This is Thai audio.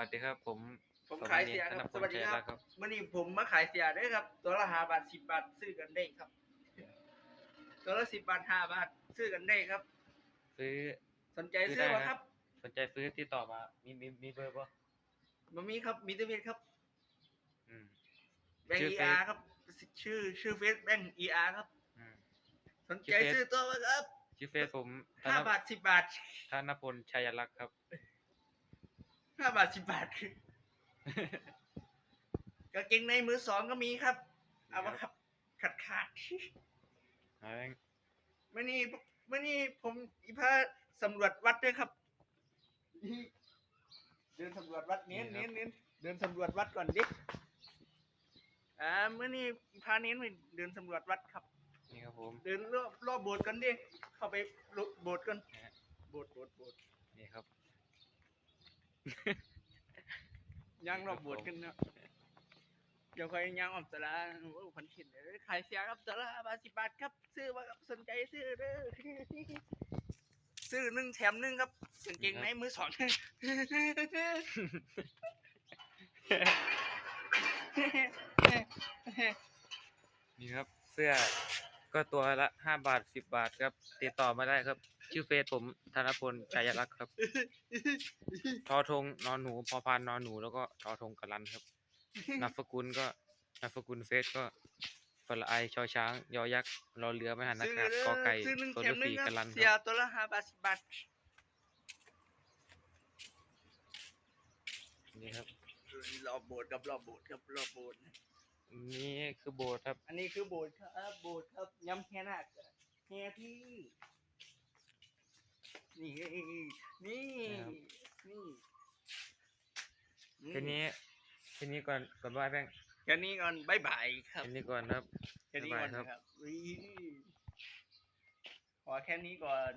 วัสดีครับ ผมผมขายเสียครับธสนพวัลสดีชัยครัรักบครับมื่อนี้ผมมาขายเสียเด้วยครับ ตัวละห้าบาทสิบบาทซื้อกันได้ครับ ตัวละสิบบาทห้าบาทซื้อกันได้ครับ ซื้อ สนใจซื้ซื้ออได้มานะครับ สนใจซื้อที่ต่อมา มีมีมีเบอร์ป่ะมามีครับ มีแตัวเฟซครับ อืมแบงชื่ก์อเอเฟซอาร์ครับ ชื่อชื่อเฟซแบงก์เออาร์ครับอืมสนใจชื่อเฟซซื้อตัวมาครับชื่อเฟซผมธห้านบาทสิบบาทธนพลชัยรักษ์ครับห้า บาทสิบบาทกางเกงในมือสองก็มีครับ เอามาครับขาดขาดหาแม่งมื่อนี้มื่อนี้ผมอีพาสำรวจวัดด้วยครับนี่เดินสำรวจวัดเน้นเน้นเน้นเดินสำรวจวัดก่อนดิอ่ามื่อนี้อีพาเน้นไปเดินสำรวจวัดครับ นี่ครับผม เดินรอบรอบโบสถ์กันดิ เข้าไปโบสถ์กันนะฮะโบสถ์โบสถ์โบสถ์นี่ครับ ย่างรอบโบสถ์กันเนาะเดี๋ยวค่อยย่างออมสลาโอ้พันขินเลยขายเสียครับสลาบาทสิบบาทครับ ซื้อมาครับสนใจซื้อเด้อซื้อหนึ่งแถมหนึ่งครับกางเกงในมือสองนี่ครับเสื้อ ก็ตัวละห้าบาทสิบบาทครับ ติดต่อมาได้ครับ ชื่อเฟซผมธนพลชัยรักษ์ครับ ทอทงนอนหนู พอพานนอนหนู แล้วก็ทอทงกะลันครับนามสกุลก็นามสกุลเฟซก็ฟลไอชอช้าง ยอยักษ์รอเรือไม่หันอากาศกอไก่ซื้อหนึ่งโซแถลมหนึ่สีงคกะลัรับนเสีคยรับตัวละห้าบาทสิบบาทนี่ครับรอบโบสถ์กับรอบโบสถ์กับรอบโบสถ์ นี่คือโบสถ์ครับ อันนี้คือโบสถ์ครับโบสถ์ครับย้ำแค่นักแค่ที่นี่นี่ครับนี่แค่นี้แค่นี้ก่อนก่อนบายแบงค์แค่นี้ก่อนบายบายครับแค่นี้ก่อนครับแค่นี้ก่อนบ๊ายบายครับครับอุ๊ยขอแค่นี้ก่อน